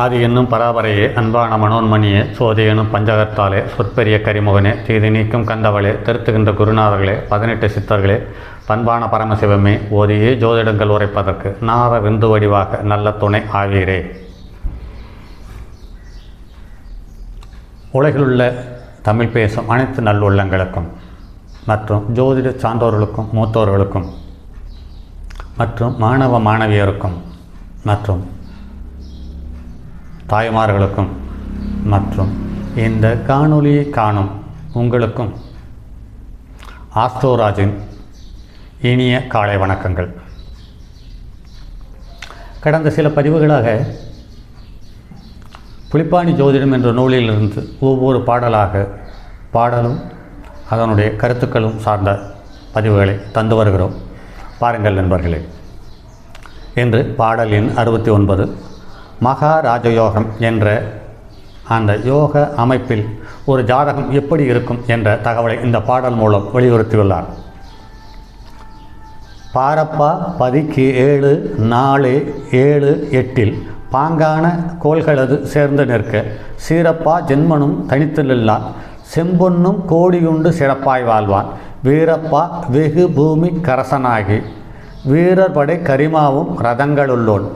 ஆதி என்னும் பராபரையே அன்பான மனோன்மணியே சோதி எனும் பஞ்சகத்தாலே சொற்பெரிய கரிமுகனே தீது நீக்கும் கந்தவளே திருத்துகின்ற குருநாதர்களே பதினெட்டு சித்தர்களே பண்பான பரமசிவமே ஓதியே ஜோதிடங்கள் உரைப்பதற்கு நார விந்து வடிவாக நல்ல துணை ஆவீரே. உலகிலுள்ள தமிழ் பேசும் அனைத்து நல்லுள்ளங்களுக்கும் மற்றும் ஜோதிட சான்றோர்களுக்கும் மூத்தோர்களுக்கும் மற்றும் மாணவ மாணவியருக்கும் மற்றும் தாய்மார்களுக்கும் மற்றும் இந்த காணொளியை காணும் உங்களுக்கும் ஆஸ்ட்ரோராஜின் இனிய காலை வணக்கங்கள். கடந்த சில பதிவுகளாக புலிப்பாணி ஜோதிடம் என்ற நூலிலிருந்து ஒவ்வொரு பாடலாக பாடலும் அதனுடைய கருத்துக்களும் சார்ந்த பதிவுகளை தந்து வருகிறோம். பாருங்கள் நண்பர்களே. என்று பாடல் எண் அறுபத்தி ஒன்பது மகா ராஜயோகம் என்ற அந்த யோக அமைப்பில் ஒரு ஜாதகம் எப்படி இருக்கும் என்ற தகவலை இந்த பாடல் மூலம் வலியுறுத்தியுள்ளார். பாரப்பா பதிக்கு ஏழு நாலு ஏழு எட்டில் பாங்கான கோள்களது சேர்ந்து நிற்க சீரப்பா ஜென்மனும் தனித்து நில்லான். செம்பொன்னும் கோடியுண்டு சிறப்பாய் வாழ்வான். வீரப்பா வெகு பூமி கரசனாகி. வீரர் படை கரிமாவும் ரதங்களுள்ளோன்.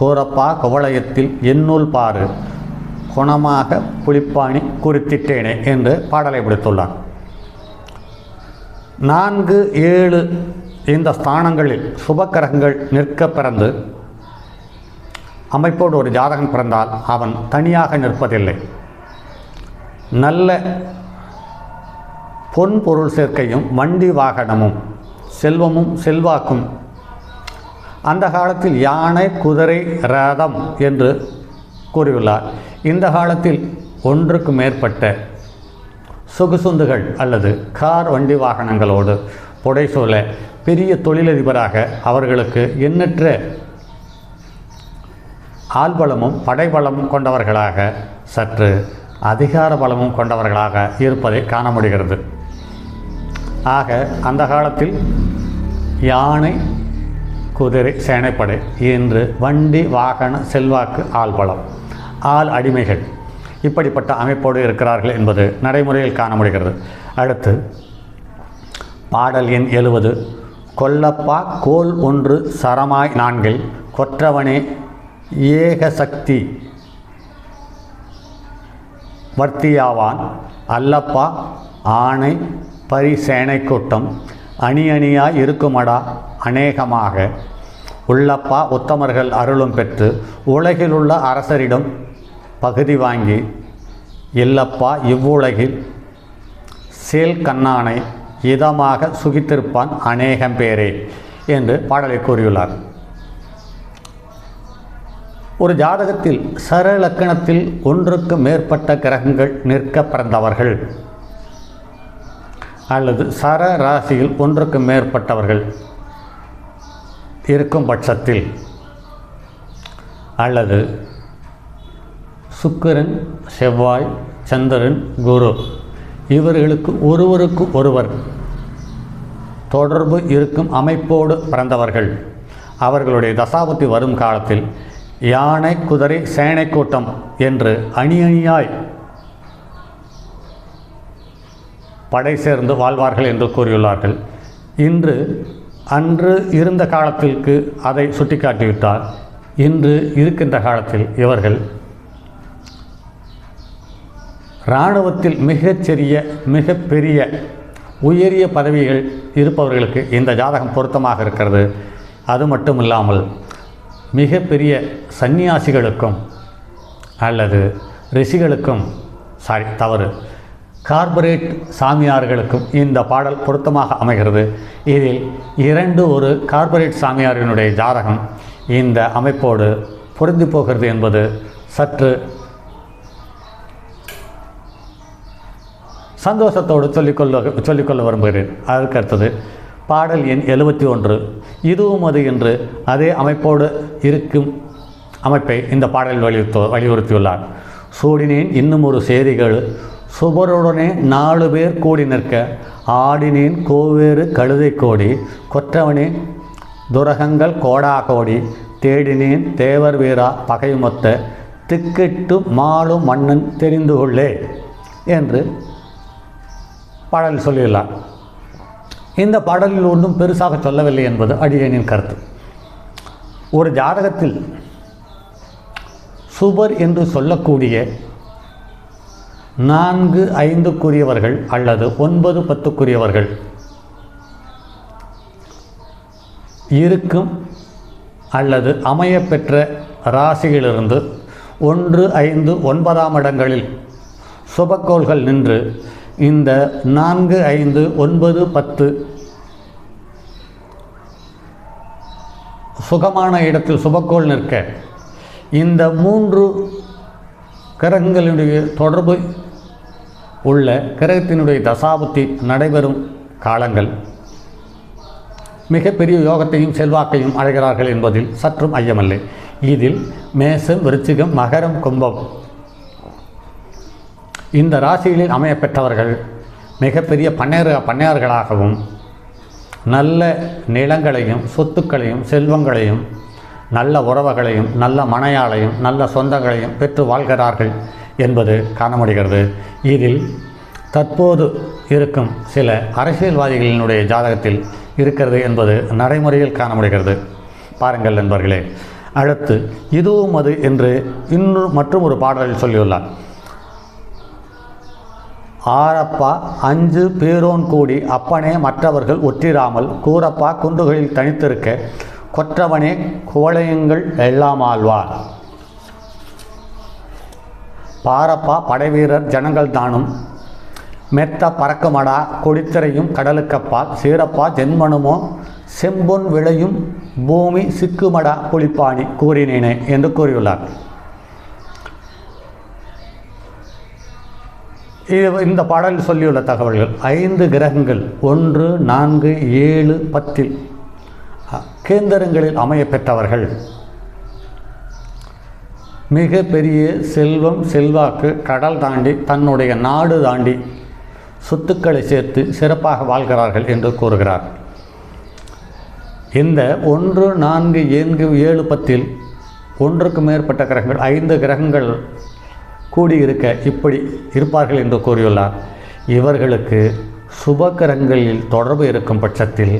கோரப்பா குவளையத்தில் என்னுள் பாரு. குணமாக புலிப்பாணி குறித்திட்டேனே என்று பாடலை விடுத்துள்ளார் நான்கு ஏழு இந்த ஸ்தானங்களில் சுபக்கரகங்கள் நிற்க பிறந்து அமைப்போடு ஒரு ஜாதகம் பிறந்தால் அவன் தனியாக நிற்பதில்லை. நல்ல பொன் பொருள் சேர்க்கையும் வண்டி வாகனமும் செல்வமும் செல்வாக்கும் அந்த காலத்தில் யானை குதிரை ரதம் என்று கூறியுள்ளார். இந்த காலத்தில் ஒன்றுக்கு மேற்பட்ட சொகுசுந்துகள் அல்லது கார் வண்டி வாகனங்களோடு புடைசூழ பெரிய தொழிலதிபராக அவர்களுக்கு எண்ணற்ற ஆள்பலமும் படைபலமும் கொண்டவர்களாக சற்று அதிகார பலமும் கொண்டவர்களாக இருப்பதை காண முடிகிறது. ஆக அந்த காலத்தில் யானை குதிரை சேனைப்படை என்று வண்டி வாகன செல்வாக்கு ஆள்பலம் ஆள் அடிமைகள் இப்படிப்பட்ட அமைப்போடு இருக்கிறார்கள் என்பது நடைமுறையில் காண முடிகிறது அடுத்து பாடல் எண் எழுவது கொல்லப்பா கோல் ஒன்று சரமாய் நான்கில் கொற்றவனே ஏக சக்தி வர்த்தியாவான் அல்லப்பா ஆணை பரிசேனை கூட்டம் அணி அணியாய் இருக்குமடா அநேகமாக. உள்ளப்பா உத்தமர்கள் அருளும் பெற்று உலகிலுள்ள அரசரிடம் பகுதி வாங்கி இல்லப்பா இவ்வுலகில் சேல் கண்ணானை இதமாக சுகித்திருப்பான் அநேகம் பேரே என்று பாடலை கூறியுள்ளார். ஒரு ஜாதகத்தில் சர லக்கணத்தில் ஒன்றுக்கு மேற்பட்ட கிரகங்கள் நிற்க பிறந்தவர்கள். அல்லது சர ராசியில் ஒன்றுக்கு மேற்பட்டவர்கள் இருக்கும் பட்சத்தில் அல்லது சுக்கரன் செவ்வாய் சந்திரன் குரு இவர்களுக்கு ஒருவருக்கு ஒருவர் தொடர்பு இருக்கும் அமைப்போடு பிறந்தவர்கள். அவர்களுடைய தசாபுத்தி வரும் காலத்தில் யானை குதிரை சேனை கூட்டம் என்று அணி அணியாய் படை சேர்ந்து வாழ்வார்கள் என்று கூறியுள்ளார்கள். இன்று அன்று இருந்த காலத்திற்கு அதை சுட்டிக்காட்டிவிட்டார். இன்று இருக்கின்ற காலத்தில் இவர்கள் இராணுவத்தில் மிகச்சிறிய மிகப்பெரிய உயரிய பதவிகள் இருப்பவர்களுக்கு இந்த ஜாதகம் பொருத்தமாக இருக்கிறது. அது மட்டும் இல்லாமல் மிகப்பெரிய சந்நியாசிகளுக்கும் அல்லது ரிஷிகளுக்கும் சாரி தவறு. கார்ப்பரேட் சாமியார்களுக்கும் இந்த பாடல் பொருத்தமாக அமைகிறது. இதில் இரண்டு ஒரு கார்ப்பரேட் சாமியாரினுடைய ஜாதகம் இந்த அமைப்போடு பொருந்தி போகிறது என்பது சற்று சந்தோஷத்தோடு சொல்லிக்கொள்ள சொல்லிக்கொள்ள விரும்புகிறேன். அதற்கு அடுத்தது பாடல் எண் எழுபத்தி ஒன்று. இதுவும் அது என்று அதே அமைப்போடு இருக்கும் அமைப்பை இந்த பாடலில் வலியுறுத்து வலியுறுத்தியுள்ளார். சூடினேன் இன்னும் ஒரு செய்திகள் சுபருடனே நாலு பேர் கூடி நிற்க ஆடினேன் கோவேறு கழுதை கோடி கொற்றவனே துரகங்கள் கோடா கோடி தேடினேன் தேவர் வீரா பகைமொத்த திக்கிட்டு மாளும் மன்னன் தெரிந்து கொள்ளே என்று பாடல் சொல்லியுள்ளார் இந்த பாடலில் ஒன்றும் பெருசாக சொல்லவில்லை என்பது அடியனின் கருத்து. ஒரு ஜாதகத்தில் சுபர் என்று சொல்லக்கூடிய நான்கு ஐந்துக்குரியவர்கள் அல்லது ஒன்பது பத்துக்குரியவர்கள். இருக்கும் அல்லது அமையப்பெற்ற ராசியிலிருந்து ஒன்று ஐந்து ஒன்பதாம் இடங்களில் சுபக்கோள்கள் நின்று இந்த நான்கு ஐந்து ஒன்பது பத்து சுகமான இடத்தில் சுபக்கோள் நிற்க இந்த மூன்று கரங்களுடைய தொடர்பு உள்ள கிரகத்தினுடைய தசாபுத்தி நடைபெறும் காலங்கள். மிகப்பெரிய யோகத்தையும் செல்வாக்கையும் அடைகிறார்கள் என்பதில் சற்றும் ஐயமில்லை. இதில் மேசம் விருச்சிகம் மகரம் கும்பம். இந்த ராசிகளில் அமையப்பெற்றவர்கள் மிகப்பெரிய பன்னியர் பண்ணையார்களாகவும் நல்ல நிலங்களையும் சொத்துக்களையும் செல்வங்களையும் நல்ல உறவுகளையும் நல்ல மனையாளையும் நல்ல சொந்தங்களையும் பெற்று வாழ்கிறார்கள். என்பது காண முடிகிறது இதில் தற்போது இருக்கும் சில அரசியல்வாதிகளினுடைய ஜாதகத்தில் இருக்கிறது என்பது நடைமுறையில் காண முடிகிறது பாருங்கள் நண்பர்களே அடுத்து இதுவும் அது என்று இன்னும் மற்றும் ஒரு பாடலில் சொல்லியுள்ளார். ஆரப்பா அஞ்சு பேரோன் கூடி அப்பனே மற்றவர்கள் ஒற்றிராமல் கூரப்பா குன்றுகளில் தனித்திருக்க கொற்றவனே குவளையங்கள் எல்லாம் ஆழ்வார். பாரப்பா படைவீரர் ஜனங்கள் தானும். மெத்த பறக்குமடா கொடித்திரையும் கடலுக்கப்பால் சீரப்பா ஜென்மனுமோ செம்பொன் விளையும் பூமி சிக்குமடா புலிப்பாணி கூறினேனே என்று கூறியுள்ளார். இது இந்த பாடலில் சொல்லியுள்ள தகவல்கள். ஐந்து கிரகங்கள் ஒன்று நான்கு ஏழு பத்தில் அ, கேந்திரங்களில் அமைய பெற்றவர்கள். மிக பெரிய செல்வம் செல்வாக்கு கடல் தாண்டி தன்னுடைய நாடு தாண்டி சொத்துக்களை சேர்த்து சிறப்பாக வாழ்கிறார்கள் என்று கூறுகிறார். இந்த ஒன்று நான்கு ஏழு ஏழு பத்தில் ஒன்றுக்கு மேற்பட்ட கிரகங்கள் ஐந்து கிரகங்கள் கூடியிருக்க இப்படி இருப்பார்கள் என்று கூறியுள்ளார். இவர்களுக்கு சுபக்கிரகங்களில் தொடர்பு இருக்கும் பட்சத்தில்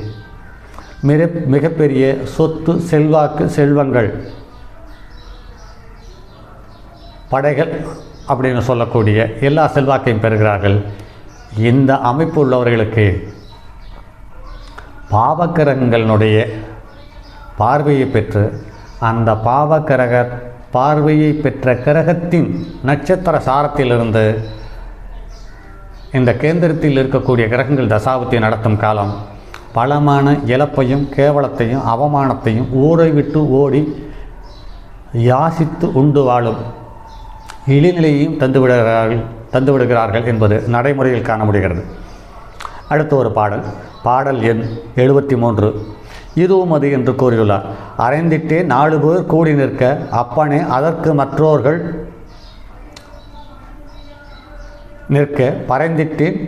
மிக மிகப்பெரிய சொத்து செல்வாக்கு செல்வங்கள் படைகள் அப்படின்னு சொல்லக்கூடிய எல்லா செல்வாக்கையும் பெறுகிறார்கள். இந்த அமைப்பு உள்ளவர்களுக்கு பாவக்கிரகங்களினுடைய பார்வையை பெற்று அந்த பாவக்கிரக பார்வையை பெற்ற கிரகத்தின் நட்சத்திர சாரத்திலிருந்து இந்த கேந்திரத்தில் இருக்கக்கூடிய கிரகங்கள் தசாபத்தை நடத்தும் காலம் பலமான இழப்பையும் கேவலத்தையும் அவமானத்தையும் ஊரை விட்டு ஓடி யாசித்து உண்டு வாழும் இழிநிலையையும் தந்துவிடுகிறார்கள் தந்துவிடுகிறார்கள் என்பது நடைமுறையில் காண முடிகிறது அடுத்த ஒரு பாடல் பாடல் எண் எழுபத்தி மூன்று இதுவும் அது என்று கூறியுள்ளார் அரைந்திட்டே நாலு பேர் கூடி நிற்க அப்பனே அதற்கு மற்றோர்கள் நிற்க பறைந்திட்டேன்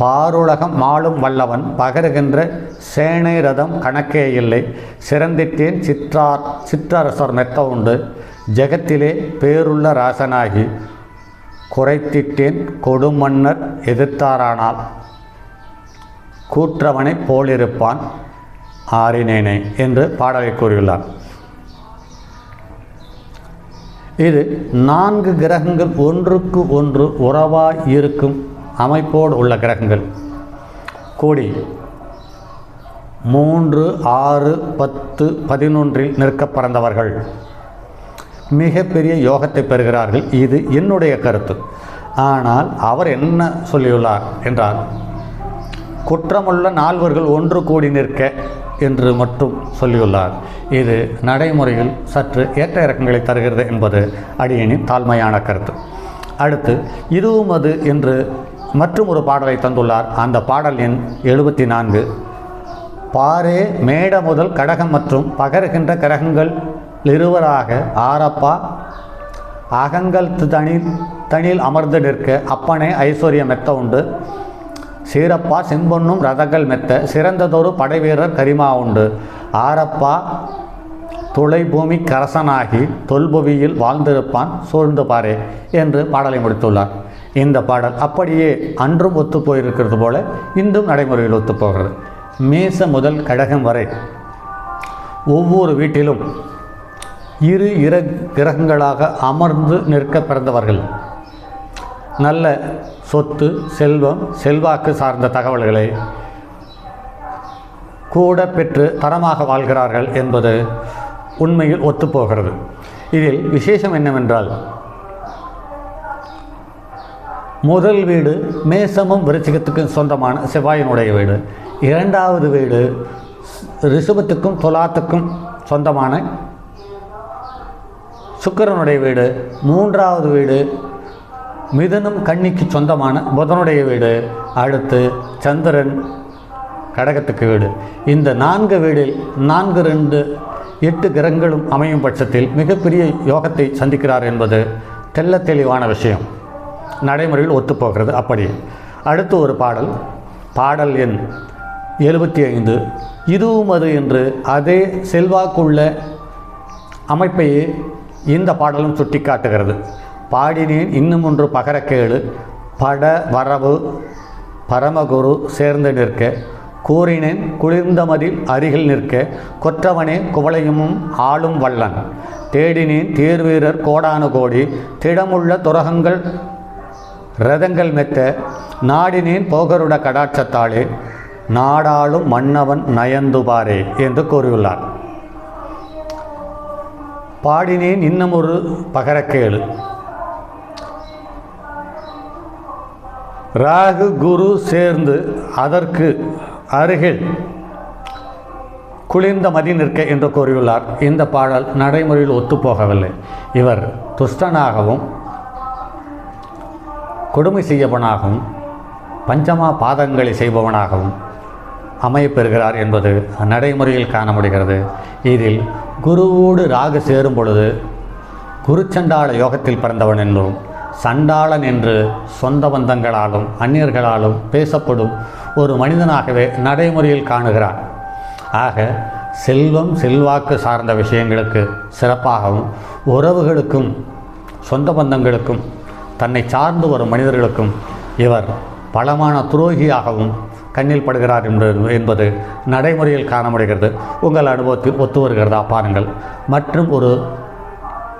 பாருலகம் மாளும் வல்லவன் பகருகின்ற சேனை ரதம் கணக்கே இல்லை. சிறந்திட்டேன் சிற்றார் சிற்றரசர் மெத்த உண்டு. ஜெகத்திலே பேருள்ள ராசனாகி குறைத்திட்டேன் கொடுமன்னர் எதிர்த்தாரானால். கூற்றவனைப் போலிருப்பான் ஆறினேனே என்று பாடலை கூறியுள்ளார். இது நான்கு கிரகங்கள் ஒன்றுக்கு ஒன்று உறவாய் இருக்கும் அமைப்போடு உள்ள கிரகங்கள். கூடி மூன்று ஆறு பத்து பதினொன்றில் நிற்க பிறந்தவர்கள். மிகப்பெரிய யோகத்தை பெறுகிறார்கள். இது என்னுடைய கருத்து. ஆனால் அவர் என்ன சொல்லியுள்ளார் என்றால் குற்றமுள்ள நால்வர்கள் ஒன்று கூடி நிற்க என்று மட்டும் சொல்லியுள்ளார். இது நடைமுறையில் சற்று ஏற்ற இறக்கங்களை தருகிறது என்பது அடியனின் தாழ்மையான கருத்து. அடுத்து இதுவும் அது என்று மற்றும் ஒரு பாடலை தந்துள்ளார். அந்த பாடல் எண் எழுபத்தி நான்கு பாரே மேட முதல் கடகம் மற்றும் பகருகின்ற கிரகங்கள் இருவராக ஆரப்பா. அகங்கள் தனில் தனில் அமர்ந்து நிற்க அப்பனே ஐஸ்வர்யம் மெத்த உண்டு. சீரப்பா செம்பொன்னும் ரதங்கள் மெத்த சிறந்ததொரு படைவீரர் கரிமா உண்டு. ஆரப்பா தொலைபூமி கரசனாகி தொல்புவியில் வாழ்ந்திருப்பான். சூழ்ந்து பாரே என்று பாடலை முடித்துள்ளார். இந்த பாடல் அப்படியே அன்றும் ஒத்து போயிருக்கிறது போல இன்றும் நடைமுறையில் ஒத்துப்போகிறது. மேச முதல் கடகம் வரை ஒவ்வொரு வீட்டிலும் இரு இர கிரகங்களாக அமர்ந்து நிற்க பிறந்தவர்கள். நல்ல சொத்து செல்வம் செல்வாக்கு சார்ந்த தகவல்களை கூட பெற்று தரமாக வாழ்கிறார்கள் என்பது உண்மையில் ஒத்துப்போகிறது. இதில் விசேஷம் என்னவென்றால் முதல் வீடு மேசமும் விருச்சிகத்துக்கும் சொந்தமான செவ்வாயினுடைய வீடு. இரண்டாவது வீடு ரிஷபத்துக்கும் துலாத்துக்கும் சொந்தமான சுக்கரனுடைய வீடு. மூன்றாவது வீடு மிதனும் கன்னிக்கு சொந்தமான புதனுடைய வீடு. அடுத்து சந்திரன் கடகத்துக்கு வீடு. இந்த நான்கு வீடில் நான்கு ரெண்டு எட்டு கிரகங்களும் அமையும் பட்சத்தில் மிகப்பெரிய யோகத்தை சந்திக்கிறார் என்பது தெள்ளத் தெளிவான விஷயம். நடைமுறையில் ஒத்துப்போகிறது அப்படி. அடுத்து ஒரு பாடல். பாடல் எண் எழுபத்தி ஐந்து இதுவும் அது என்று அதே செல்வாக்குள்ள அமைப்பையே இந்த பாடலும் சுட்டிக்காட்டுகிறது. பாடினேன் இன்னும் ஒன்று பகரக்கேடு. பட வரவு பரமகுரு சேர்ந்து நிற்க. கூறினேன் குளிர்ந்தமதில் அருகில் நிற்க. கொற்றவனே குவளையுமும் ஆளும் வல்லன். தேடினேன் தேர்வீரர் கோடானு கோடி திடமுள்ள துரகங்கள் ரதங்கள் மெத்த நாடினேன் போகருட கடாட்சத்தாளே நாடாளும் மன்னவன் நயந்துபாரே என்று கூறியுள்ளார். பாடினேன் இன்னும் ஒரு பகரக்கேளு. ராகு குரு சேர்ந்து அதற்கு அருகில் குளிர்ந்த மதி நிற்க என்று கூறியுள்ளார். இந்த பாடல் நடைமுறையில் ஒத்துப்போகவில்லை. இவர் துஷ்டனாகவும் கொடுமை செய்யவனாகவும் பஞ்சமா பாதங்களை செய்பவனாகவும் அமையப்பெறுகிறார் என்பது நடைமுறையில் காண முடிகிறது இதில் குருவோடு ராகு சேரும் பொழுது குருச்சண்டாள யோகத்தில் பிறந்தவன் என்றும் சண்டாளன் என்று சொந்த பந்தங்களாலும் அந்நியர்களாலும் பேசப்படும் ஒரு மனிதனாகவே நடைமுறையில் காணுகிறார். ஆக செல்வம் செல்வாக்கு சார்ந்த விஷயங்களுக்கு சிறப்பாகவும் உறவுகளுக்கும் சொந்த பந்தங்களுக்கும் தன்னை சார்ந்து வரும் மனிதர்களுக்கும் இவர் பலமான துரோகியாகவும் கண்ணில் படுகிறார் என்பது என்பது நடைமுறையில் காண முடிகிறது உங்கள் அனுபவத்தில் ஒத்து வருகிறதா? பாருங்கள். மற்றும் ஒரு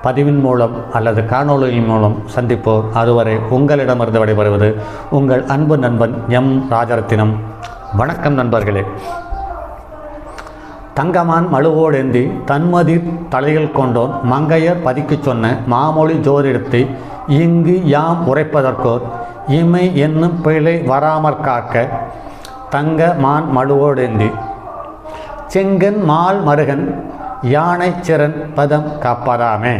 பதிவின் மூலம் அல்லது காணொளியின் மூலம் சந்திப்போம் அதுவரை உங்களிடமிருந்து விடைபெறுவது உங்கள் அன்பு நண்பன் எம் ராஜரத்தினம். வணக்கம் நண்பர்களே. தங்கமான் மழுவோடேந்தி தன்மதி தலையில் கொண்டோன் மங்கையர் பதிக்குச் சொன்ன மாமொழி ஜோதிடத்தை இங்கு யாம் உரைப்பதற்கோர் இமை என்னும் பிழை வராமற் காக்க தங்க மான் மழுவோடேந்தி செங்கன் மால் மருகன் யானை சிறன் பதம் காப்பதாமே.